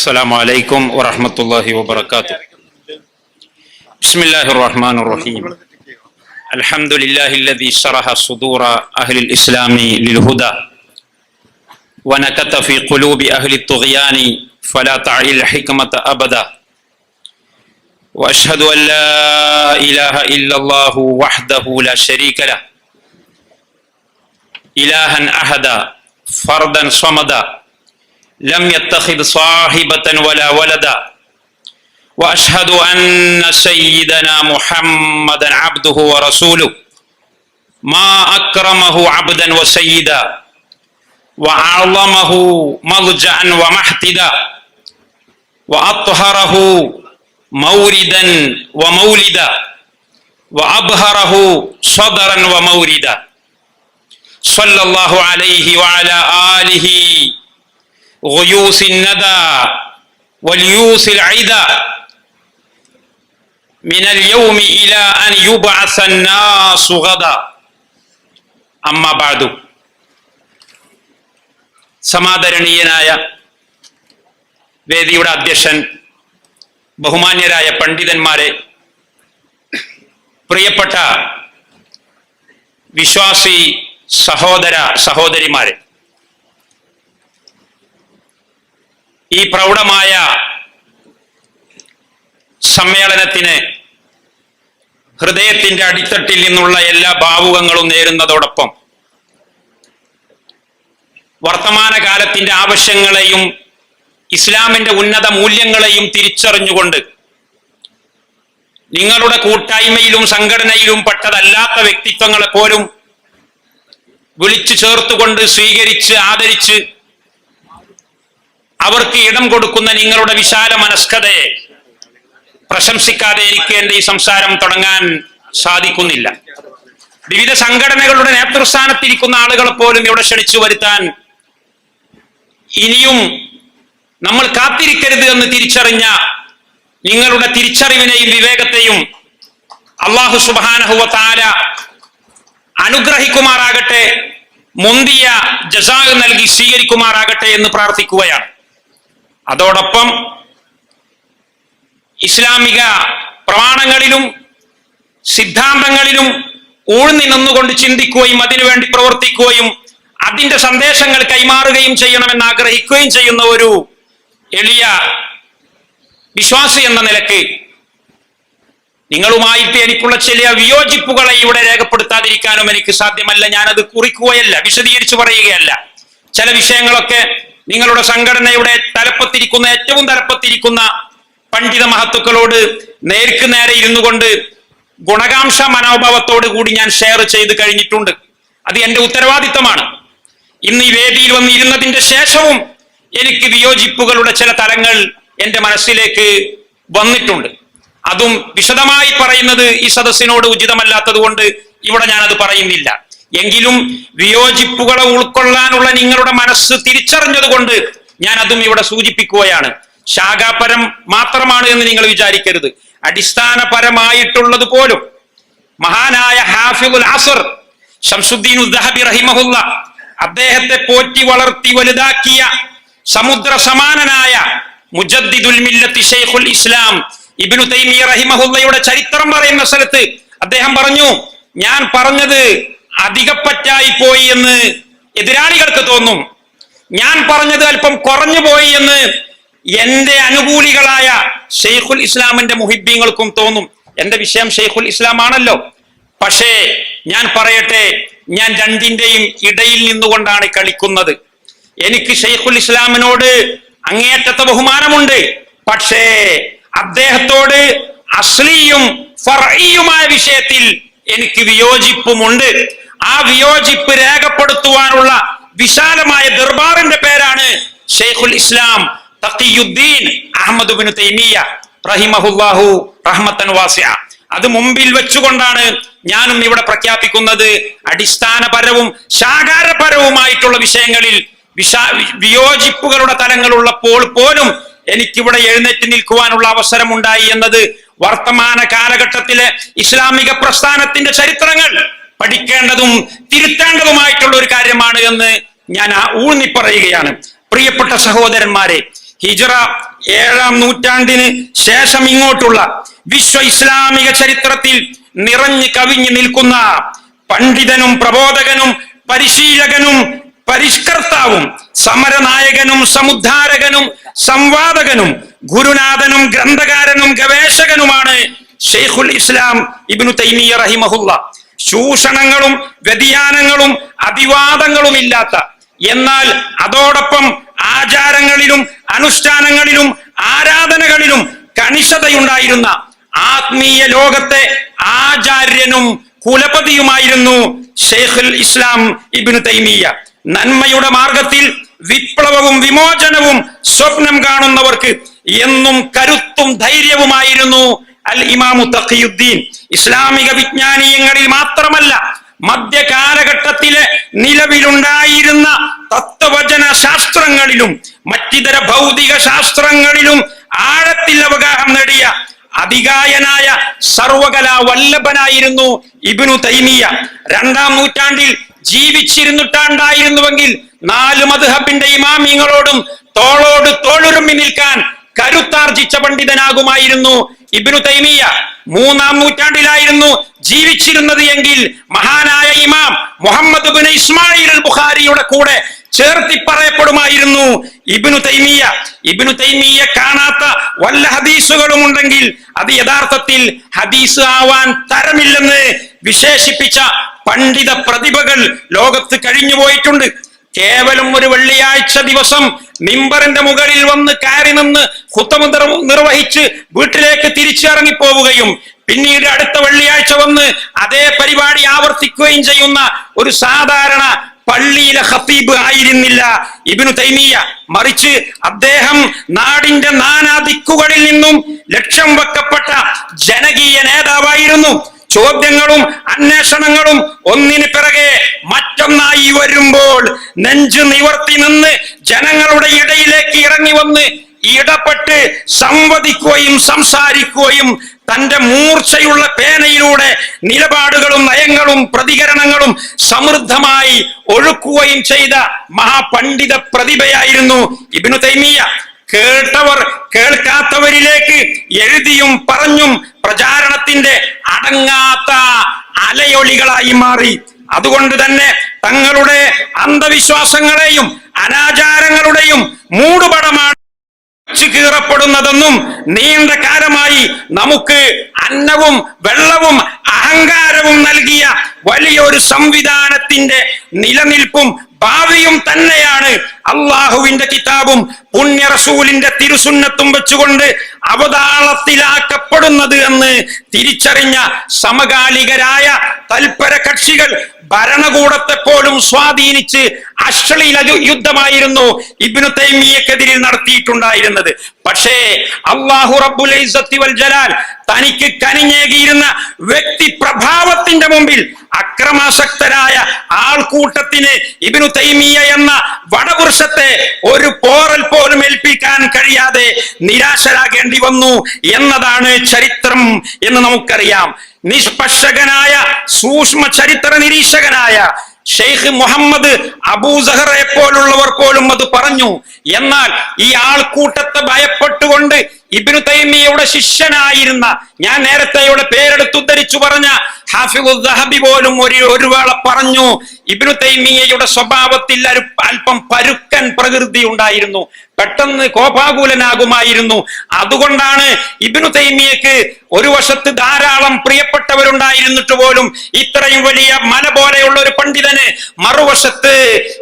السلام عليكم ورحمة الله وبركاته. بسم الله الرحمن الرحيم. الحمد لله الذي شرح صدور أهل الإسلام للهدى. ونكت في قلوب أهل الطغيان فلا تعي الحكمة أبدا. وأشهد أن لا إله إلا الله وحده لا شريك له. إلها أحدا فردا صمدا. لم يتخذ صاحبة ولا ولدا. وأشهد أن سيدنا محمدا عبده ورسوله. ما أكرمه عبدا وسيدا. وأعظمه مضجعا ومحتدا. وأطهره موردا ومولدا. وأبهره صدرا وموردا. صلى الله عليه وعلى آله غيوث الندى واليوث العدا من اليوم إلى أن يبعث الناس غدا أما بعد സമാദരണീയനായ വേദിയുടെ അധ്യക്ഷൻ ബഹുമാന്യരായ പണ്ഡിതന്മാരെ പ്രിയപ്പെട്ട വിശ്വാസി സഹോദര സഹോദരിമാരെ ഈ പ്രൗഢമായ സമ്മേളനത്തിന് ഹൃദയത്തിന്റെ അടിത്തട്ടിൽ നിന്നുള്ള എല്ലാ ഭാവുകങ്ങളും നേരുന്നതോടൊപ്പം വർത്തമാനകാലത്തിന്റെ ആവശ്യങ്ങളെയും ഇസ്ലാമിന്റെ ഉന്നത മൂല്യങ്ങളെയും തിരിച്ചറിഞ്ഞുകൊണ്ട് നിങ്ങളുടെ കൂട്ടായ്മയിലും സംഘടനയിലും പെട്ടതല്ലാത്ത വ്യക്തിത്വങ്ങളെ പോലും വിളിച്ചു ചേർത്തുകൊണ്ട് സ്വീകരിച്ച് ആദരിച്ച് അവർക്ക് ഇടം കൊടുക്കുന്ന നിങ്ങളുടെ വിശാല മനസ്കതയെ പ്രശംസിക്കാതെ എനിക്ക് എന്റെ ഈ സംസാരം തുടങ്ങാൻ സാധിക്കുന്നില്ല. വിവിധ സംഘടനകളുടെ നേതൃസ്ഥാനത്തിരിക്കുന്ന ആളുകളെ പോലും ഇവിടെ ക്ഷണിച്ചു വരുത്താൻ ഇനിയും നമ്മൾ കാത്തിരിക്കരുത് എന്ന് തിരിച്ചറിഞ്ഞ നിങ്ങളുടെ തിരിച്ചറിവിനെയും വിവേകത്തെയും അള്ളാഹു സുബാനഹുവ താര അനുഗ്രഹിക്കുമാറാകട്ടെ മുന്തിയ ജസാഗ് നൽകി സ്വീകരിക്കുമാറാകട്ടെ എന്ന് പ്രാർത്ഥിക്കുകയാണ്. അതോടൊപ്പം ഇസ്ലാമിക പ്രമാണങ്ങളിലും സിദ്ധാന്തങ്ങളിലും ഊഴ്ന്നി നിന്നുകൊണ്ട് ചിന്തിക്കുകയും അതിനുവേണ്ടി പ്രവർത്തിക്കുകയും അതിന്റെ സന്ദേശങ്ങൾ കൈമാറുകയും ചെയ്യണമെന്ന് ആഗ്രഹിക്കുകയും ചെയ്യുന്ന ഒരു എളിയ വിശ്വാസി എന്ന നിലയ്ക്ക് നിങ്ങളുമായിട്ട് എനിക്കുള്ള ചില വിയോജിപ്പുകളെ ഇവിടെ രേഖപ്പെടുത്താതിരിക്കാനും എനിക്ക് സാധ്യമല്ല. ഞാനത് കുറിക്കുകയല്ല വിശദീകരിച്ചു പറയുകയല്ല. ചില വിഷയങ്ങളൊക്കെ നിങ്ങളുടെ സംഘടനയുടെ തലപ്പത്തിരിക്കുന്ന ഏറ്റവും തലപ്പത്തിരിക്കുന്ന പണ്ഡിത മഹത്തുക്കളോട് നേർക്ക് നേരെ ഇരുന്നു കൊണ്ട് ഗുണകാംക്ഷ മനോഭാവത്തോട് കൂടി ഞാൻ ഷെയർ ചെയ്ത് കഴിഞ്ഞിട്ടുണ്ട്. അത് എന്റെ ഉത്തരവാദിത്തമാണ്. ഇന്ന് ഈ വേദിയിൽ വന്നിരുന്നതിന്റെ ശേഷവും എനിക്ക് വിയോജിപ്പുകളുടെ ചില തലങ്ങൾ എന്റെ മനസ്സിലേക്ക് വന്നിട്ടുണ്ട്. അതും വിശദമായി പറയുന്നത് ഈ സദസ്സിനോട് ഉചിതമല്ലാത്തത് കൊണ്ട് ഇവിടെ ഞാനത് പറയുന്നില്ല. എങ്കിലും വിയോജിപ്പുകളെ ഉൾക്കൊള്ളാനുള്ള നിങ്ങളുടെ മനസ്സ് തിരിച്ചറിഞ്ഞതുകൊണ്ട് ഞാൻ അതും ഇവിടെ സൂചിപ്പിക്കുകയാണ്. ശാഖാപരം മാത്രമാണ് എന്ന് നിങ്ങൾ വിചാരിക്കരുത്. അടിസ്ഥാനപരമായിട്ടുള്ളത് പോലും മഹാനായ ഹാഫിദുൽ അസർ ഷംസുദ്ദീൻ ഉദ്ദഹബി റഹിമഹുല്ല അദ്ദേഹത്തെ പോറ്റി വളർത്തി വലുതാക്കിയ സമുദ്ര സമാനനായ മുജദ്ദിദുൽ മില്ലത്തി ഷെയ്ഖുൽ ഇസ്ലാം ഇബ്നു തൈമിയ റഹിമഹുല്ലയുടെ ചരിത്രം പറയുന്ന സ്ഥലത്ത് അദ്ദേഹം പറഞ്ഞു ഞാൻ പറഞ്ഞത് അധികപ്പറ്റായി പോയി എന്ന് എതിരാളികൾക്ക് തോന്നും. ഞാൻ പറഞ്ഞത് അല്പം കുറഞ്ഞു പോയി എന്ന് എന്റെ അനുകൂലികളായ ഷെയ്ഖുൽ ഇസ്ലാമിന്റെ മുഹിബ്ബീങ്ങൾക്കും തോന്നും. എന്റെ വിഷയം ഷെയ്ഖുൽ ഇസ്ലാം ആണല്ലോ പക്ഷേ ഞാൻ പറയട്ടെ ഞാൻ രണ്ടിന്റെയും ഇടയിൽ നിന്നുകൊണ്ടാണ് കളിക്കുന്നത്. എനിക്ക് ഷെയ്ഖുൽ ഇസ്ലാമിനോട് അങ്ങേയറ്റത്തെ ബഹുമാനമുണ്ട്. പക്ഷേ അദ്ദേഹത്തോട് അശ്ലീയും ഫറയുമായ വിഷയത്തിൽ എനിക്ക് വിയോജിപ്പുമുണ്ട്. ആ വിയോജിപ്പ് രേഖപ്പെടുത്തുവാനുള്ള വിശാലമായ ദർബാറിന്റെ പേരാണ് ഷെയ്ഖുൽ Islam Taqiuddin Ahmad bin Taymiyyah റഹിമഹുല്ലാഹു റഹ്മത്തൻ വാസിയ അത് മുമ്പിൽ വെച്ചുകൊണ്ടാണ് ഞാനും ഇവിടെ പ്രഖ്യാപിക്കുന്നത് അടിസ്ഥാനപരവും ശാകാരപരവുമായിട്ടുള്ള വിഷയങ്ങളിൽ വിശാ വിയോജിപ്പുകളുടെ തലങ്ങളുള്ളപ്പോൾ പോലും എനിക്കിവിടെ എഴുന്നേറ്റ് നിൽക്കുവാനുള്ള അവസരമുണ്ടായി എന്നത് വർത്തമാന കാലഘട്ടത്തിലെ ഇസ്ലാമിക പ്രസ്ഥാനത്തിന്റെ ചരിത്രങ്ങൾ. പഠിക്കേണ്ടതും തിരുത്തേണ്ടതുമായിട്ടുള്ള ഒരു കാര്യമാണ് എന്ന് ഞാൻ ആ ഊന്നി പറയുകയാണ്. പ്രിയപ്പെട്ട സഹോദരന്മാരെ ഹിജറ ഏഴാം നൂറ്റാണ്ടിന് ശേഷം ഇങ്ങോട്ടുള്ള വിശ്വ ഇസ്ലാമിക ചരിത്രത്തിൽ നിറഞ്ഞു കവിഞ്ഞു നിൽക്കുന്ന പണ്ഡിതനും പ്രബോധകനും പരിശീലകനും പരിഷ്കർത്താവും സമരനായകനും സമുദ്ധാരകനും സംവാദകനും ഗുരുനാഥനും ഗ്രന്ഥകാരനും ഗവേഷകനുമാണ് ഷെയ്ഖുൽ ഇസ്ലാം ഇബ്നു തൈമിയ റഹിമഹുല്ല. ചൂഷണങ്ങളും വ്യതിയാനങ്ങളും അഭിവാദങ്ങളും ഇല്ലാത്ത. എന്നാൽ അതോടൊപ്പം ആചാരങ്ങളിലും അനുഷ്ഠാനങ്ങളിലും ആരാധനകളിലും കണിശതയുണ്ടായിരുന്ന ആത്മീയ ലോകത്തെ ആചാര്യനും കുലപതിയുമായിരുന്നു ഷെയ്ഖുൽ ഇസ്ലാം ഇബ്നു തൈമിയ നന്മയുടെ മാർഗത്തിൽ വിപ്ലവവും വിമോചനവും സ്വപ്നം കാണുന്നവർക്ക് എന്നും കരുത്തും ധൈര്യവുമായിരുന്നു അൽ ഇമാമു തഖിയുദ്ദീൻ. ഇസ്ലാമിക വിജ്ഞാനീയങ്ങളിൽ മാത്രമല്ല മധ്യകാലഘട്ടത്തിലെ നിലവിലുണ്ടായിരുന്ന തത്വവചന ശാസ്ത്രങ്ങളിലും മറ്റിതര ഭൗതിക ശാസ്ത്രങ്ങളിലും ആഴത്തിൽ അവഗാഹം നേടിയ അതികായനായ സർവകലാ വല്ലഭനായിരുന്നു ഇബിനു തൈമിയ രണ്ടാം നൂറ്റാണ്ടിൽ ജീവിച്ചിരുന്നിട്ടാണ്ടായിരുന്നുവെങ്കിൽ നാല് മധുഹബിന്റെ ഇമാമിങ്ങളോടും തോളോട് തോളുരുമ്മി നിൽക്കാൻ കരുത്താർജിച്ച പണ്ഡിതനാകുമായിരുന്നു ഇബ്നു തൈമിയ മൂന്നാം നൂറ്റാണ്ടിലായിരുന്നു ജീവിച്ചിരുന്നത് എങ്കിൽ മഹാനായ ഇമാം മുഹമ്മദ് ഇസ്മായിൽ ബുഖാരിയുടെ കൂടെ ചേർത്തി പറയപ്പെടുമായിരുന്നു ഇബ്നു തൈമിയ ഇബ്നു തൈമിയ കാണാത്ത വല്ല ഹദീസുകളും ഉണ്ടെങ്കിൽ അത് യഥാർത്ഥത്തിൽ ഹദീസ് ആവാൻ തരമില്ലെന്ന് വിശേഷിപ്പിച്ച പണ്ഡിത പ്രതിഭകൾ ലോകത്ത് കഴിഞ്ഞു പോയിട്ടുണ്ട് കേവലം ഒരു വെള്ളിയാഴ്ച ദിവസം മിമ്പറിന്റെ മുകളിൽ വന്ന് കയറി നിന്ന് ഹുത്തമ നിർവഹിച്ച് വീട്ടിലേക്ക് തിരിച്ചിറങ്ങി പോവുകയും പിന്നീട് അടുത്ത വെള്ളിയാഴ്ച വന്ന് അതേ പരിപാടി ആവർത്തിക്കുകയും ചെയ്യുന്ന ഒരു സാധാരണ പള്ളിയിലെ ഹത്തീബ് ആയിരുന്നില്ല. ഇബിനു തൈമിയ മറിച്ച് അദ്ദേഹം നാടിന്റെ നാനാ ദിക്കുകളിൽ നിന്നും ലക്ഷ്യം വെക്കപ്പെട്ട ജനകീയ നേതാവായിരുന്നു. ചോദ്യങ്ങളും അന്വേഷണങ്ങളും ഒന്നിന് പിറകെ മറ്റൊന്നായി വരുമ്പോൾ നെഞ്ചു നിവർത്തി നിന്ന് ജനങ്ങളുടെ ഇടയിലേക്ക് ഇറങ്ങി വന്ന് ഇടപെട്ട് സംവദിക്കുകയും സംസാരിക്കുകയും തന്റെ മൂർച്ചയുള്ള പേനയിലൂടെ നിലപാടുകളും നയങ്ങളും പ്രതികരണങ്ങളും സമൃദ്ധമായി ഒഴുക്കുകയും ചെയ്ത മഹാപണ്ഡിത പ്രതിഭയായിരുന്നു ഇബിനു തൈമിയ കേട്ടവർ കേൾക്കാത്തവരിലേക്ക് എഴുതിയും പറഞ്ഞും പ്രചാരണത്തിന്റെ അടങ്ങാത്ത അലയൊളികളായി മാറി. അതുകൊണ്ട് തന്നെ തങ്ങളുടെ അന്ധവിശ്വാസങ്ങളെയും അനാചാരങ്ങളുടെയും മൂടുപടമാണ് ീറപ്പെടുന്നതെന്നും നീണ്ട കാലമായി നമുക്ക് അന്നവും വെള്ളവും അഹങ്കാരവും നൽകിയ വലിയൊരു സംവിധാനത്തിന്റെ നിലനിൽപ്പും ഭാവിയും തന്നെയാണ് അള്ളാഹുവിന്റെ കിതാബും പുണ്യ റസൂലിന്റെ തിരുസുന്നത്തും വെച്ചുകൊണ്ട് അവതാളത്തിലാക്കപ്പെടുന്നത് എന്ന് തിരിച്ചറിഞ്ഞ സമകാലികരായ തൽപര കക്ഷികൾ ഭരണകൂടത്തെ പോലും സ്വാധീനിച്ച് അശ്ലീല യുദ്ധമായിരുന്നു ഇബ്നു തൈമിയക്കെതിരിൽ നടത്തിയിട്ടുണ്ടായിരുന്നത്. പക്ഷേ അള്ളാഹു റബ്ബുൽ ജലാൽ തനിക്ക് കനിഞ്ഞേകിയിരുന്ന വ്യക്തി പ്രഭാവത്തിന്റെ മുമ്പിൽ അക്രമാസക്തരായ ആൾക്കൂട്ടത്തിന് ഇബിനു തൈമിയ എന്ന വടപുരുഷത്തെ ഒരു പോറൽ പോലും ഏൽപ്പിക്കാൻ കഴിയാതെ നിരാശരാകേണ്ടി വന്നു എന്നതാണ് ചരിത്രം എന്ന് നമുക്കറിയാം. നിഷ്പക്ഷകനായ സൂക്ഷ്മ ചരിത്ര നിരീക്ഷകനായ ഷെയ്ഖ് മുഹമ്മദ് അബൂസഹറെ പോലുള്ളവർ പോലും അത് പറഞ്ഞു. എന്നാൽ ഈ ആൾക്കൂട്ടത്തെ ഭയപ്പെട്ടുകൊണ്ട് ഇബ്നു തൈമിയയുടെ ശിഷ്യനായിരുന്ന ഞാൻ നേരത്തെ ഇവിടെ പേരെടുത്തുദ്ധരിച്ചു പറഞ്ഞ ഹാഫിദുൽ ദഹബി പോലും ഒരു ഒരു വേള പറഞ്ഞു ഇബിനു തൈമിയയുടെ സ്വഭാവത്തിൽ ഒരു അല്പം പരുക്കൻ പ്രകൃതി ഉണ്ടായിരുന്നു പെട്ടെന്ന് കോപാകുലനാകുമായിരുന്നു. അതുകൊണ്ടാണ് ഇബിനു തൈമിയക്ക് ഒരു വശത്ത് ധാരാളം പ്രിയപ്പെട്ടവരുണ്ടായിരുന്നിട്ട് പോലും ഇത്രയും വലിയ മല പോലെയുള്ള ഒരു പണ്ഡിതന് മറുവശത്ത്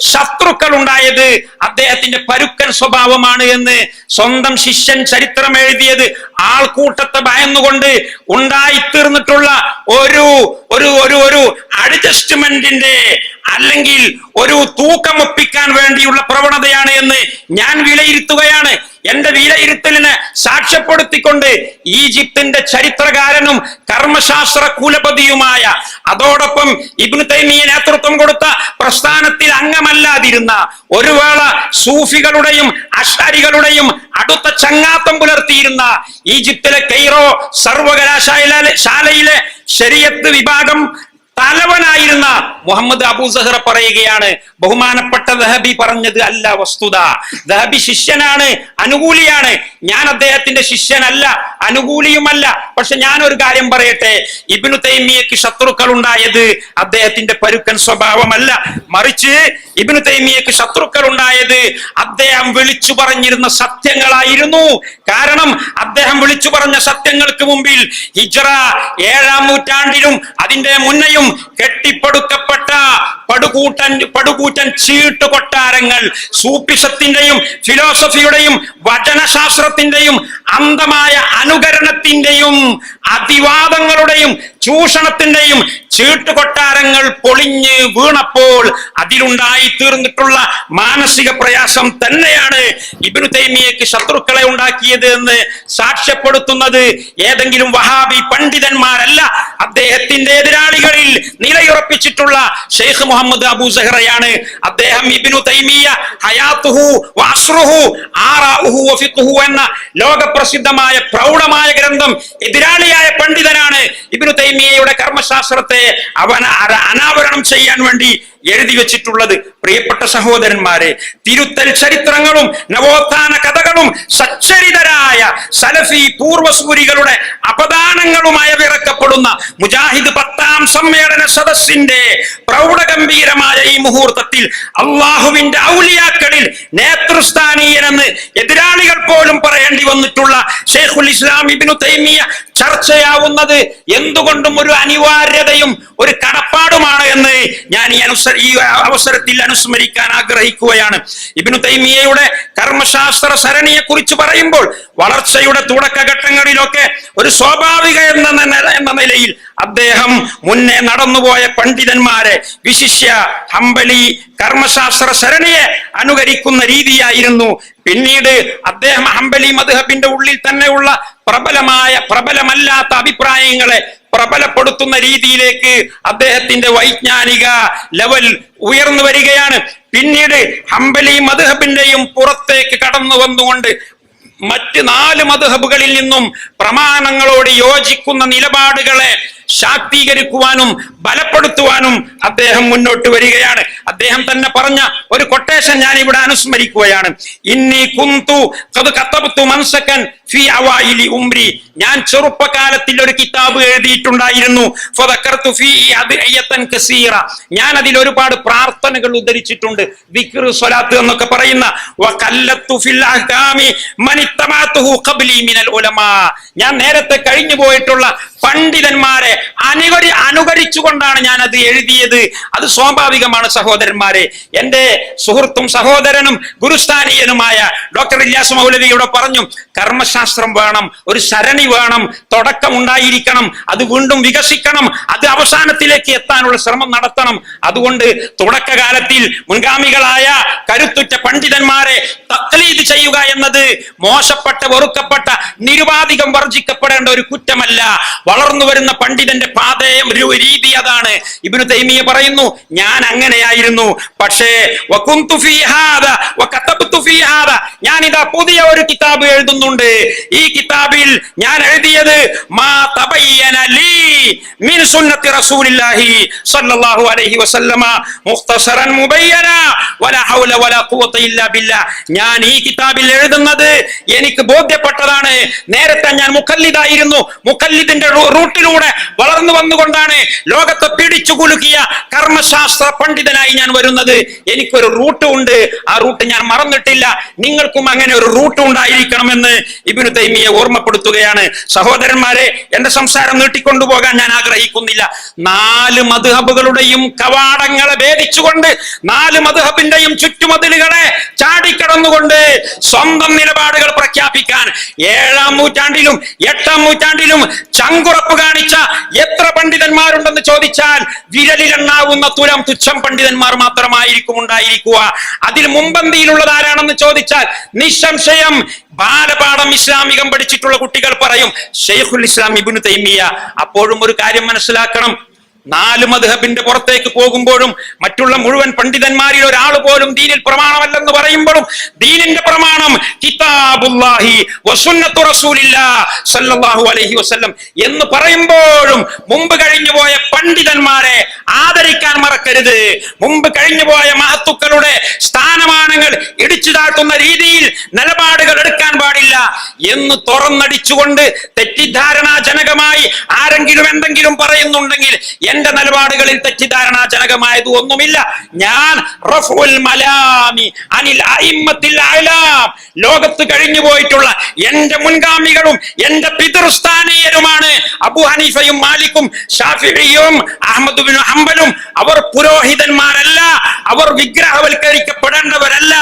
ശത്രുക്കൾ ഉണ്ടായത് അദ്ദേഹത്തിന്റെ പരുക്കൻ സ്വഭാവമാണ് എന്ന് സ്വന്തം ശിഷ്യൻ ചരിത്രം എഴുതിയത് ആൾക്കൂട്ടത്തെ ഭയന്നുകൊണ്ട് ഉണ്ടായിത്തീർന്നിട്ടുള്ള ഒരു ഒരു ഒരു ഒരു അഡ്ജസ്റ്റ്മെന്റിന്റെ അല്ലെങ്കിൽ ഒരു തൂക്കമൊപ്പിക്കാൻ വേണ്ടിയുള്ള പ്രവണതയാണ് എന്ന് ഞാൻ വിലയിരുത്തുകയാണ്. എന്റെ വിലയിരുത്തലിന് സാക്ഷ്യപ്പെടുത്തിക്കൊണ്ട് ഈജിപ്തിന്റെ ചരിത്രകാരനും കർമ്മശാസ്ത്ര കുലപതിയുമായ അതോടൊപ്പം ഇബ്നു തൈമിയ നേതൃത്വം കൊടുത്ത പ്രസ്ഥാനത്തിൽ അംഗമല്ലാതിരുന്ന ഒരു വേള സൂഫികളുടെയും അഷാരികളുടെയും അടുത്ത ചങ്ങാത്തം പുലർത്തിയിരുന്ന ഈജിപ്തിലെ കെയ്റോ സർവകലാശാല ശാലയിലെ ശരിയത്ത് വിഭാഗം തലവനായിരുന്ന മുഹമ്മദ് അബൂ സഹറ പറയുകയാണ് ബഹുമാനപ്പെട്ട ദഹബി പറഞ്ഞത് അല്ല വസ്തുത. ദഹബി ശിഷ്യനാണ് അനുകൂലിയാണ്. ഞാൻ അദ്ദേഹത്തിന്റെ ശിഷ്യനല്ല അനുകൂലിയുമല്ല. പക്ഷെ ഞാൻ ഒരു കാര്യം പറയട്ടെ ഇബിനു തൈമിയക്ക് ശത്രുക്കൾ ഉണ്ടായത് അദ്ദേഹത്തിന്റെ പരുക്കൻ സ്വഭാവമല്ല. മറിച്ച് ഇബിനു തൈമിയക്ക് ശത്രുക്കൾ ഉണ്ടായത് അദ്ദേഹം വിളിച്ചു പറഞ്ഞിരുന്ന സത്യങ്ങളായിരുന്നു. കാരണം അദ്ദേഹം വിളിച്ചു പറഞ്ഞ സത്യങ്ങൾക്ക് മുമ്പിൽ ഹിജ്റ ഏഴാം നൂറ്റാണ്ടിലും അതിന്റെ മുന്നയും കെട്ടിപ്പടുക്കപ്പെട്ട പടുകൂട്ടൻ പടുകൂറ്റൻ ചീട്ട് കൊട്ടാരങ്ങൾ സൂപ്പിസത്തിന്റെയും ഫിലോസഫിയുടെയും വചനശാസ്ത്രത്തിന്റെയും അന്ധമായ അനുകരണത്തിന്റെയും അതിവാദങ്ങളുടെയും ചൂഷണത്തിന്റെയും ചീട്ടുകൊട്ടാരങ്ങൾ പൊളിഞ്ഞ് വീണപ്പോൾ അതിലുണ്ടായി തീർന്നിട്ടുള്ള മാനസിക പ്രയാസം തന്നെയാണ് ഇബിനു തൈമിയക്ക് ശത്രുക്കളെ ഉണ്ടാക്കിയത് എന്ന് സാക്ഷ്യപ്പെടുത്തുന്നത് ഏതെങ്കിലും വഹാബി പണ്ഡിതന്മാരല്ല. അദ്ദേഹത്തിന്റെ എതിരാളികളിൽ നിലയുറപ്പിച്ചിട്ടുള്ള ഷെയ്ഖ് മുഹമ്മദ് അബൂ സഹറയാണ്. അദ്ദേഹം ഇബിനു തൈമിയ ഹയാത്തുഹു വാസ്രുഹു ആറാഹു എന്ന ലോകപ്രസിദ്ധമായ പ്രൗഢമായ ഗ്രന്ഥം എതിരാളിയായ പണ്ഡിതനാണ് ഇബിനു തൈമിയയുടെ കർമ്മശാസ്ത്രത്തെ അവൻ അനാവരണം ചെയ്യാൻ വേണ്ടി എഴുതി വെച്ചിട്ടുള്ളത് പ്രിയപ്പെട്ട സഹോദരന്മാരെ തിരുത്തൽ ചരിത്രങ്ങളും നവോത്ഥാന കഥകളും സച്ചരിതരായ സലഫി പൂർവസൂരികളുടെ അപദാനങ്ങളുമായി വിറക്കപ്പെടുന്ന മുജാഹിദ് പത്താം സമ്മേളന സദസ്സിന്റെ പ്രൗഢഗംഭീരമായ ഈ മുഹൂർത്തത്തിൽ അള്ളാഹുവിന്റെ ഔലിയാക്കളിൽ നേതൃസ്ഥാനീയനെന്ന് എതിരാളികൾ പോലും പറയേണ്ടി വന്നിട്ടുള്ള ഷെയ്ഖുൽ ഇസ്ലാം ഇബ്നു തൈമിയ ചർച്ചയാവുന്നത് എന്തുകൊണ്ടും ഒരു അനിവാര്യതയും ഒരു കടപ്പാടുമാണ് എന്ന് ഞാൻ ഈ അനുസ ഈ അവസരത്തിൽ അനുസ്മരിക്കാൻ ആഗ്രഹിക്കുകയാണ്. ഇബിനു തൈമിയയുടെ കർമ്മശാസ്ത്ര സരണിയെ കുറിച്ച് പറയുമ്പോൾ വളർച്ചയുടെ തുടക്കഘട്ടങ്ങളിലൊക്കെ ഒരു സ്വാഭാവിക എന്ന എന്ന നിലയിൽ അദ്ദേഹം മുന്നേ നടന്നുപോയ പണ്ഡിതന്മാരെ വിശിഷ്യ ഹമ്പലി കർമ്മശാസ്ത്ര സരണിയെ അനുകരിക്കുന്ന രീതിയായിരുന്നു. പിന്നീട് അദ്ദേഹം ഹംബലി മധുഹബിന്റെ ഉള്ളിൽ തന്നെയുള്ള പ്രബലമായ പ്രബലമല്ലാത്ത അഭിപ്രായങ്ങളെ പ്രബലപ്പെടുത്തുന്ന രീതിയിലേക്ക് അദ്ദേഹത്തിന്റെ വൈജ്ഞാനിക ലെവൽ ഉയർന്നു വരികയാണ്. പിന്നീട് ഹംബലി മധുഹബിന്റെയും പുറത്തേക്ക് കടന്നു വന്നുകൊണ്ട് മറ്റ് നാല് മധുഹബുകളിൽ നിന്നും പ്രമാണങ്ങളോട് യോജിക്കുന്ന നിലപാടുകളെ ശാക്തീകരിക്കുവാനും ബലപ്പെടുത്തുവാനും അദ്ദേഹം മുന്നോട്ട് വരികയാണ്. അദ്ദേഹം തന്നെ പറഞ്ഞ ഒരു കൊട്ടേഷൻ ഞാൻ ഇവിടെ അനുസ്മരിക്കുകയാണ്. ഇന്നി കുന്തു ഖദ് മൻസക്കൻ ഫി ഞാൻ ചെറുപ്പകാലത്തിൽ ഒരു കിതാബ് എഴുതിയിട്ടുണ്ടായിരുന്നു. ഞാൻ അതിൽ ഒരുപാട് പ്രാർത്ഥനകൾ ഉദ്ധരിച്ചിട്ടുണ്ട്. സ്വലാത്ത് എന്നൊക്കെ പറയുന്ന ഞാൻ നേരത്തെ കഴിഞ്ഞു പോയിട്ടുള്ള പണ്ഡിതന്മാരെ അനുകരി അനുകരിച്ചുകൊണ്ടാണ് ഞാൻ അത് എഴുതിയത്. അത് സ്വാഭാവികമാണ് സഹോദരന്മാരെ. എന്റെ സുഹൃത്തും സഹോദരനും ഗുരുസ്ഥാനീയനുമായ ഡോക്ടർ ഇല്ലാസ് ഇവിടെ പറഞ്ഞു കർമ്മശാസ്ത്രം വേണം ഒരു സരണി വേണം തുടക്കം ഉണ്ടായിരിക്കണം അത് വീണ്ടും വികസിക്കണം അത് അവസാനത്തിലേക്ക് എത്താനുള്ള ശ്രമം നടത്തണം. അതുകൊണ്ട് തുടക്കകാലത്തിൽ മുൻഗാമികളായ കരുത്തുറ്റ പണ്ഡിതന്മാരെ തക്ലീദ് ചെയ്യുക എന്നത് മോശപ്പെട്ട വെറുക്കപ്പെട്ട നിരുപാധികം വർജിക്കപ്പെടേണ്ട ഒരു കുറ്റമല്ല. വളർന്നു വരുന്ന പണ്ഡിതന്റെ പാതയം രീതി അതാണ്. ഇബിനു തൈമിയ പറയുന്നു ഞാൻ അങ്ങനെയായിരുന്നു. പക്ഷേ ഞാൻ ഇതാ പുതിയ ഒരു കിതാബ് എഴുതുന്നുണ്ട്. ഈ കിതാബിൽ ഞാൻ എഴുതിയത് മാ തബയ്യന ലീ മിൻ സുന്നത്തി റസൂലില്ലാഹി സല്ലല്ലാഹു അലൈഹി വസല്ലമ മുഖ്തസറൻ മുബയ്യന. വലാ ഹൗല വലാ ഖുവത ഇല്ലാ ബില്ലാ. ഞാൻ ഈ കിതാബിൽ എഴുതുന്നത് എനിക്ക് ബോധ്യപ്പെട്ടതാണ്. നേരത്തെ ഞാൻ മുഖല്ലിദായിരുന്നു. മുഖല്ലിദിന്റെ റൂട്ടിലൂടെ വളർന്നു വന്നുകൊണ്ടാണ് ലോകത്തെ പിടിച്ചു കുലുക്കിയ കർമ്മശാസ്ത്ര പണ്ഡിതനായി ഞാൻ വരുന്നത്. എനിക്കൊരു റൂട്ട് ഉണ്ട്. ആ റൂട്ട് ഞാൻ മറന്നിട്ടില്ല. നിങ്ങൾക്കും അങ്ങനെ ഒരു റൂട്ട് ഉണ്ടായിരിക്കണമെന്ന് ഇബിനു തൈമിയെ ഓർമ്മപ്പെടുത്തുകയാണ്. സഹോദരന്മാരെ എന്റെ സംസാരം നീട്ടിക്കൊണ്ടുപോകാൻ ഞാൻ ആഗ്രഹിക്കുന്നില്ല. നാല് മധുഹബുകളുടെയും കവാടങ്ങളെ ഭേദിച്ചുകൊണ്ട് നാല് മധുഹബിന്റെയും ചുറ്റുമതിലുകളെ ചാടിക്കടന്നുകൊണ്ട് സ്വന്തം നിലപാടുകൾ പ്രഖ്യാപിക്കാൻ ഏഴാം നൂറ്റാണ്ടിലും എട്ടാം നൂറ്റാണ്ടിലും ചങ്കുറപ്പ് കാണിച്ച എത്ര പണ്ഡിതന്മാരുണ്ടെന്ന് ചോദിച്ചാൽ വിരലിലെണ്ണാവുന്ന തുലം തുച്ഛം പണ്ഡിതന്മാർ മാത്രമായിരിക്കും ഉണ്ടായിരിക്കുക. അതിൽ മുമ്പന്തിയിലുള്ളത് ആരാണെന്ന് ചോദിച്ചാൽ നിസ്സംശയം ബാലപാഠം ഇസ്ലാമികം പഠിച്ചിട്ടുള്ള കുട്ടികൾ പറയും ഷെയ്ഖുൽ ഇസ്ലാം ഇബ്നു തൈമിയ അപ്പോഴും ഒരു കാര്യം മനസ്സിലാക്കണം നാല് മധുഹബിന്റെ പുറത്തേക്ക് പോകുമ്പോഴും മറ്റുള്ള മുഴുവൻ പണ്ഡിതന്മാരിൽ ഒരാൾ പോലും ദീനിൽ പ്രമാണമല്ലെന്ന് പറയുമ്പോഴും ദീനിന്റെ പ്രമാണം കിതാബുല്ലാഹി വസുന്നത്തു റസൂലില്ലാ സല്ലല്ലാഹു അലൈഹി വസല്ലം എന്ന് പറയുമ്പോഴും മുമ്പ് കഴിഞ്ഞു പോയ പണ്ഡിതന്മാരെ ആദരിക്കാൻ മറക്കരുത്. മുമ്പ് കഴിഞ്ഞു പോയ മഹത്തുക്കളുടെ സ്ഥാനമാനങ്ങൾ ഇടിച്ചു താഴ്ത്തുന്ന രീതിയിൽ നിലപാടുകൾ എടുക്കാൻ പാടില്ല എന്ന് തുറന്നടിച്ചുകൊണ്ട് തെറ്റിദ്ധാരണാജനകമായി ആരെങ്കിലും എന്തെങ്കിലും പറയുന്നുണ്ടെങ്കിൽ എന്റെ നിലപാടുകളിൽ തെറ്റിദ്ധാരണാജനകമായത് ഒന്നുമില്ല. ഞാൻ അനിൽ ലോകത്ത് കഴിഞ്ഞു പോയിട്ടുള്ള എന്റെ മുൻഗാമികളും എന്റെ പിതൃസ്ഥാനീയരുമാണ് അബു ഹനീഫയും മാലിക്കും ഷാഫിയും അഹമ്മദ് ഹംബലും. അവർ പുരോഹിതന്മാരല്ല അവർ വിഗ്രഹവൽക്കരിക്കപ്പെടേണ്ടവരല്ല.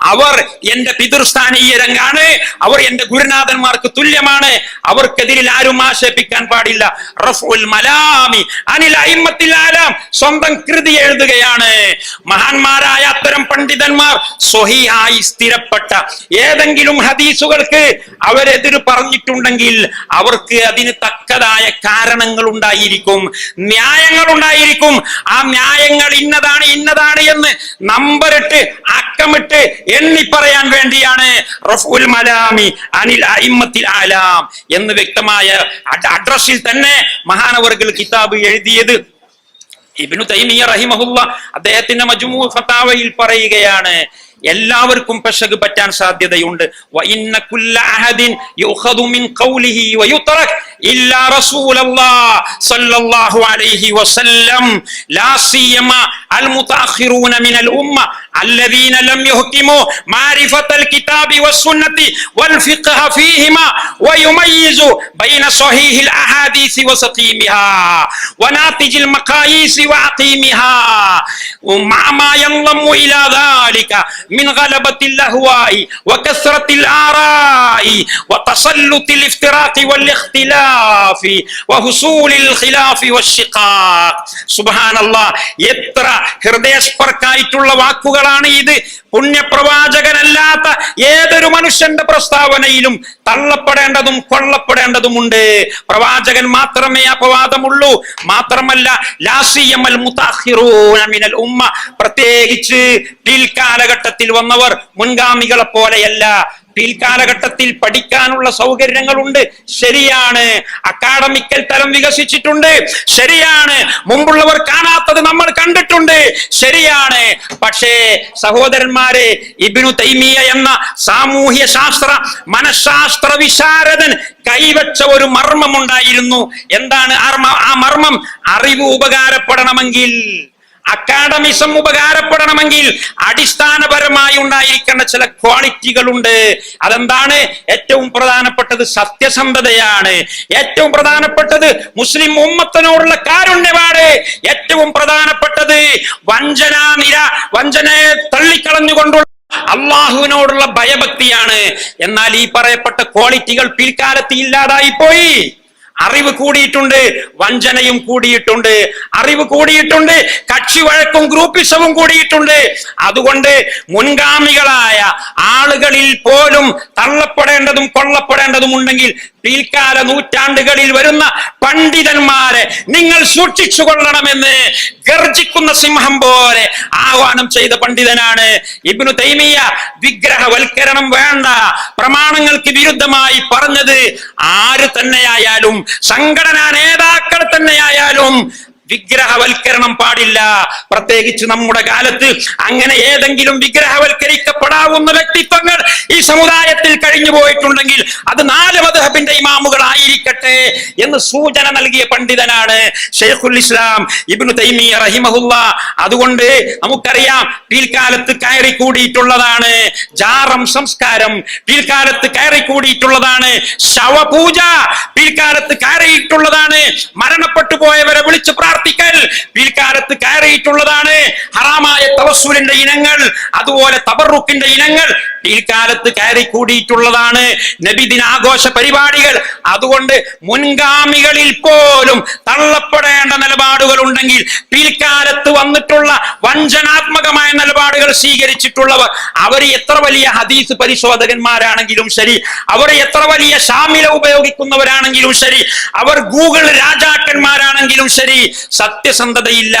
അവർ എന്റെ പിതൃസ്ഥാനീയരംഗാണ് അവർ എന്റെ ഗുരുനാഥന്മാർക്ക് തുല്യമാണ്. അവർക്കെതിരിൽ ആരും ആക്ഷേപിക്കാൻ പാടില്ല. റഫുൽ മലാമി അനിൽ അയിമ്മത്തിൽ ആരാം സ്വന്തം കൃതി എഴുതുകയാണ്. മഹാന്മാരായ അത്തരം പണ്ഡിതന്മാർ സ്വഹിയായി സ്ഥിരപ്പെട്ട ഏതെങ്കിലും ഹദീസുകൾക്ക് അവരെതിര് പറഞ്ഞിട്ടുണ്ടെങ്കിൽ അവർക്ക് അതിന് തക്കതായ കാരണങ്ങൾ ഉണ്ടായിരിക്കും. ന്യായങ്ങൾ ഉണ്ടായിരിക്കും. ആ ന്യായങ്ങൾ ഇന്നതാണ് ഇന്നതാണ് എന്ന് നമ്പറിട്ട് അക്കമിട്ട് എണ്ണി പറയാൻ വേണ്ടിയാണ് റഫുൽ മലാമി അനിൽ അഹിമത്തിൽ ആലാം എന്ന് വ്യക്തമായ അഡ് അഡ്രസ്സിൽ തന്നെ മഹാനവർകൾ കിതാബ് എഴുതിയത്. ഇബ്നു തൈമിയ റഹിമഹുല്ല അദ്ദേഹത്തിന്റെ മജ്മൂ ഫത്താവയിൽ പറയുകയാണ് എല്ലാവർക്കും പെശക് പറ്റാൻ സാധ്യതയുണ്ട് വഇന്ന കുല്ല അഹദിൻ യുഖദു മിൻ ഖൗലിഹി വയുത്രക് ഇല്ലാ റസൂലല്ലാഹ് സ്വല്ലല്ലാഹു അലൈഹി വസല്ലം ലാ സിയമ അൽ മുതഅഖിറൂന മിനൽ ഉമ്മ الذين لم يحكموا معرفة الكتاب والسنة والفقه فيهما ويميزوا بين صحيح الأحاديث وسقيمها وناتج المقاييس وعقيمها ومع ما ينضم إلى ذلك من غلبة الأهواء وكثرة الآراء وتسلط الافتراق والاختلاف وحصول الخلاف والشقاق سبحان الله എത്ര ഹൃദയസ്പർക്കായിട്ടുള്ള വാക്കുകളാണ് ഇത് പുണ്യപ്രവാചകനല്ലാത്ത ഏതൊരു മനുഷ്യന്റെ പ്രസ്താവനയിലും തള്ളപ്പെടേണ്ടതും കൊള്ളപ്പെടേണ്ടതുമുണ്ട് പ്രവാചകൻ മാത്രമേ അപവാദമുള്ളൂ മാത്രമല്ല ലാസിയമൽ മുതാഹിറൂന മിനൽ ഉമ്മ പ്രത്യേകിച്ച് പിൽക്കാലഘട്ടത്തിൽ വന്നവർ മുൻഗാമികളെ പോലെയല്ല. പിൽക്കാലഘട്ടത്തിൽ പഠിക്കാനുള്ള സൗകര്യങ്ങളുണ്ട്. ശരിയാണ്. അക്കാഡമിക്കൽ തരം വികസിച്ചിട്ടുണ്ട്. ശരിയാണ്. മുമ്പുള്ളവർ കാണാത്തത് നമ്മൾ കണ്ടിട്ടുണ്ട്. ശരിയാണ്. പക്ഷേ സഹോദരന്മാരെ ഇബിനു തൈമിയ എന്ന സാമൂഹ്യ ശാസ്ത്ര മനഃശാസ്ത്ര വിശാരദൻ കൈവച്ച ഒരു മർമ്മമുണ്ടായിരുന്നു. എന്താണ് ആ മർമ്മം അറിവ് ഉപകാരപ്പെടണമെങ്കിൽ അക്കാഡമിസം ഉപകാരപ്പെടണമെങ്കിൽ അടിസ്ഥാനപരമായി ഉണ്ടായിരിക്കേണ്ട ചില ക്വാളിറ്റികളുണ്ട്. അതെന്താണ്? ഏറ്റവും പ്രധാനപ്പെട്ടത് സത്യസന്ധതയാണ്. ഏറ്റവും പ്രധാനപ്പെട്ടത് മുസ്ലിം ഉമ്മത്തിനോടുള്ള കാരുണ്യമാണ്. ഏറ്റവും പ്രധാനപ്പെട്ടത് വഞ്ചന നിര വഞ്ചനയെ തള്ളിക്കളഞ്ഞുകൊണ്ടുള്ള അള്ളാഹുവിനോടുള്ള ഭയഭക്തിയാണ്. എന്നാൽ ഈ പറയപ്പെട്ട ക്വാളിറ്റികൾ പിൽക്കാലത്ത് ഇല്ലാതായി പോയി അറിവ് കൂടിയിട്ടുണ്ട് വഞ്ചനയും കൂടിയിട്ടുണ്ട്. അറിവ് കൂടിയിട്ടുണ്ട് കക്ഷി വഴക്കും ഗ്രൂപ്പിസവും കൂടിയിട്ടുണ്ട്. അതുകൊണ്ട് മുൻഗാമികളായ ആളുകളിൽ പോലും തള്ളപ്പെടേണ്ടതും കൊള്ളപ്പെടേണ്ടതും ഉണ്ടെങ്കിൽ പിൽക്കാല നൂറ്റാണ്ടുകളിൽ വരുന്ന പണ്ഡിതന്മാരെ നിങ്ങൾ സൂക്ഷിച്ചു കൊള്ളണമെന്ന് ഗർജിക്കുന്ന സിംഹം പോലെ ആഹ്വാനം ചെയ്ത പണ്ഡിതനാണ് ഇബ്നു തൈമിയ വിഗ്രഹവൽക്കരണം വേണ്ട. പ്രമാണങ്ങൾക്ക് വിരുദ്ധമായി പറഞ്ഞത് ആര് തന്നെയായാലും സംഘടനാ നേതാക്കൾ തന്നെയായാലും വിഗ്രഹവൽക്കരണം പാടില്ല. പ്രത്യേകിച്ച് നമ്മുടെ കാലത്ത് അങ്ങനെ ഏതെങ്കിലും വിഗ്രഹവൽക്കരിക്കപ്പെടാവുന്ന വ്യക്തിത്വങ്ങൾ ഈ സമുദായത്തിൽ കഴിഞ്ഞു പോയിട്ടുണ്ടെങ്കിൽ അത് നാല് മധുഹബിന്റെ ഇമാമുകളായിരിക്കട്ടെ എന്ന് സൂചന നൽകിയ പണ്ഡിതനാണ് ഷെയ്ഖുൽ ഇസ്ലാം ഇബ്നു തൈമിയ റഹിമഹുല്ല. അതുകൊണ്ട് നമുക്കറിയാം പിൽക്കാലത്ത് കയറി കൂടിയിട്ടുള്ളതാണ് ജാറം സംസ്കാരം പിൽക്കാലത്ത് കയറി കൂടിയിട്ടുള്ളതാണ് ശവപൂജ പിൽക്കാലത്ത് കയറിയിട്ടുള്ളതാണ് മരണപ്പെട്ടു പോയവരെ വിളിച്ചു വിളിച്ച് പ്രാർത്ഥിക്കൽ. പിൽക്കാലത്ത് കയറിയിട്ടുള്ളതാണ്. ഹറാമായ തവസ്സുലിന്റെ ഇനങ്ങൾ അതുപോലെ തബറുക്കിന്റെ ഇനങ്ങൾ പിൽക്കാലത്ത് കയറി കൂടിയിട്ടുള്ളതാണ് നബിദിനാഘോഷ പരിപാടികൾ. അതുകൊണ്ട് മുൻഗാമികളിൽ പോലും തള്ളപ്പെടേണ്ട നിലപാടുകൾ ഉണ്ടെങ്കിൽ പിൽക്കാലത്ത് വന്നിട്ടുള്ള വഞ്ചനാത്മകമായ നിലപാടുകൾ സ്വീകരിച്ചിട്ടുള്ളവർ അവർ എത്ര വലിയ ഹദീസ് പരിശോധകന്മാരാണെങ്കിലും ശരി അവർ എത്ര വലിയ ഷാമില ഉപയോഗിക്കുന്നവരാണെങ്കിലും ശരി അവർ ഗൂഗിൾ രാജാക്കന്മാരാണെങ്കിലും ശരി സത്യസന്ധതയില്ല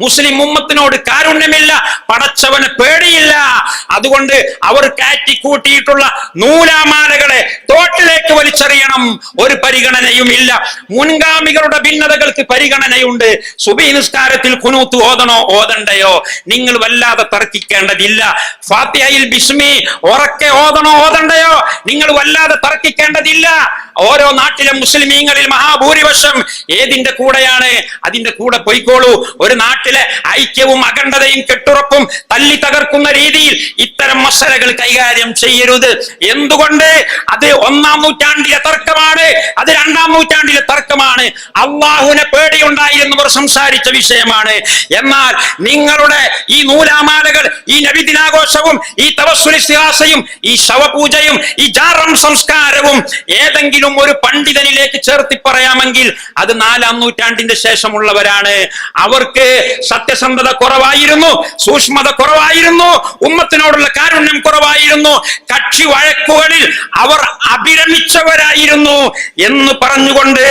മുസ്ലിം ഉമ്മത്തിനോട് കാരുണ്യമില്ല പടച്ചവന് പേടിയില്ല. അതുകൊണ്ട് അവർ കാറ്റിക്കൂട്ടിയിട്ടുള്ള നൂലാമാലകളെ തോട്ടിലേക്ക് വലിച്ചെറിയണം. ഒരു പരിഗണനയും ഇല്ല. മുൻഗാമികളുടെ ഭിന്നതകൾക്ക് പരിഗണനയുണ്ട്. സുബി നിസ്കാരത്തിൽ കുനൂത്ത് ഓതണോ? ഓതണ്ടയോ? നിങ്ങൾ വല്ലാതെ തർക്കിക്കേണ്ടതില്ല. ഫാത്തിഹയിൽ ബിസ്മി ഉറക്കെ ഓതണോ? ഓതണ്ടയോ? നിങ്ങൾ വല്ലാതെ തർക്കിക്കേണ്ടതില്ല. ഓരോ നാട്ടിലെ മുസ്ലിമീങ്ങളിൽ മഹാഭൂരിപക്ഷം ഏതിന്റെ കൂടെയാണ്? അതിന്റെ കൂടെ പൊയ്ക്കോളൂ. ഒരു നാട്ടിലെ ഐക്യവും അഖണ്ഡതയും കെട്ടുറപ്പും തല്ലി തകർക്കുന്ന രീതിയിൽ ഇത്തരം മസലകൾ കൈകാര്യം ചെയ്യരുത്. എന്തുകൊണ്ട്? അത് ഒന്നാം നൂറ്റാണ്ടിലെ തർക്കമാണ്. അത് രണ്ടാം നൂറ്റാണ്ടിലെ തർക്കമാണ്. അള്ളാഹുവിനെ പേടിയുണ്ടായിരുന്നവർ സംസാരിച്ച വിഷയമാണ്. എന്നാൽ നിങ്ങളുടെ ഈ നൂലാമാലകൾ ഈ നബിദിനാഘോഷവും ഈ തവസ്സുൽ ഇസ്തിഹാസയും ഈ ശവപൂജയും ഈ ജാറം സംസ്കാരവും ഏതെങ്കിലും ഒരു പണ്ഡിതനിലേക്ക് ചേർത്തി പറയാമെങ്കിൽ അത് നാലാം നൂറ്റാണ്ടിന്റെ ശേഷമുള്ളവരാണ്. അവർക്ക് സത്യസന്ധത കുറവായിരുന്നു സൂക്ഷ്മത കുറവായിരുന്നു ഉമ്മത്തിനോടുള്ള കാരുണ്യം കുറവായിരുന്നു കക്ഷി വഴക്കുകളിൽ അവർ അഭിരമിച്ചവരായിരുന്നു എന്ന് പറഞ്ഞുകൊണ്ട്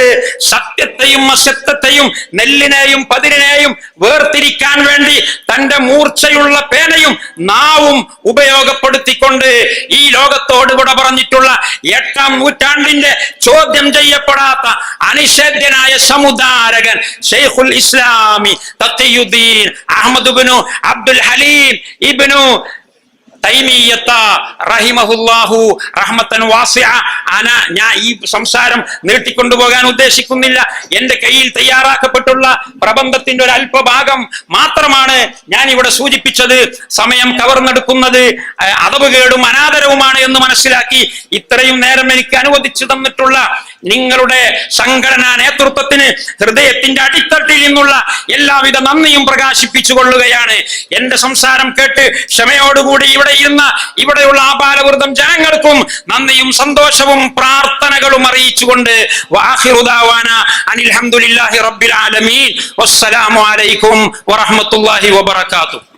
സത്യത്തെയും അസത്യത്തെയും നെല്ലിനെയും പതിരിനെയും വേർതിരിക്കാൻ വേണ്ടി തന്റെ മൂർച്ചയുള്ള പേനയും നാവും ഉപയോഗപ്പെടുത്തിക്കൊണ്ട് ഈ ലോകത്തോട് ഇവിടെ പറഞ്ഞിട്ടുള്ള എട്ടാം നൂറ്റാണ്ടിന്റെ ചോദ്യം ചെയ്യപ്പെടാത്ത അനിഷേധ്യനായ സമുദാരകൻ ഷെയ്ഖുൽ ഇസ്ലാമി തഖിയുദ്ദീൻ അഹമ്മദ് ഇബ്നു അബ്ദുൽ ഹലീം ഇബ്നു തൈമീയത്ത റഹ്മത്തൻ അന ഞാൻ ഈ സംസാരം നീട്ടിക്കൊണ്ടുപോകാൻ ഉദ്ദേശിക്കുന്നില്ല. എന്റെ കയ്യിൽ തയ്യാറാക്കപ്പെട്ടുള്ള പ്രബന്ധത്തിന്റെ ഒരു അല്പഭാഗം മാത്രമാണ് ഞാൻ ഇവിടെ സൂചിപ്പിച്ചത്. സമയം കവർന്നെടുക്കുന്നത് അതവുകേടും അനാദരവുമാണ് എന്ന് മനസ്സിലാക്കി ഇത്രയും നേരം എനിക്ക് അനുവദിച്ചു തന്നിട്ടുള്ള നിങ്ങളുടെ സംഘടനാ നേതൃത്വത്തിന് ഹൃദയത്തിന്റെ അടിത്തട്ടിൽ നിന്നുള്ള എല്ലാവിധ നന്ദിയും പ്രകാശിപ്പിച്ചു കൊള്ളുകയാണ്. എന്റെ സംസാരം കേട്ട് ക്ഷമയോടുകൂടി ഇവിടെ ഇരുന്ന ഇവിടെയുള്ള ആപാലവൃതം ജനങ്ങൾക്കും നന്ദിയും സന്തോഷവും പ്രാർത്ഥനകളും അറിയിച്ചുകൊണ്ട് വാഹിറുദാവാന അനിൽഹമുല്ലാഹി റബ്ബിൽ ആലമീൻ. വസ്സലാമു അലൈക്കും വറഹ്മത്തുള്ളാഹി വബറകാതുഹു.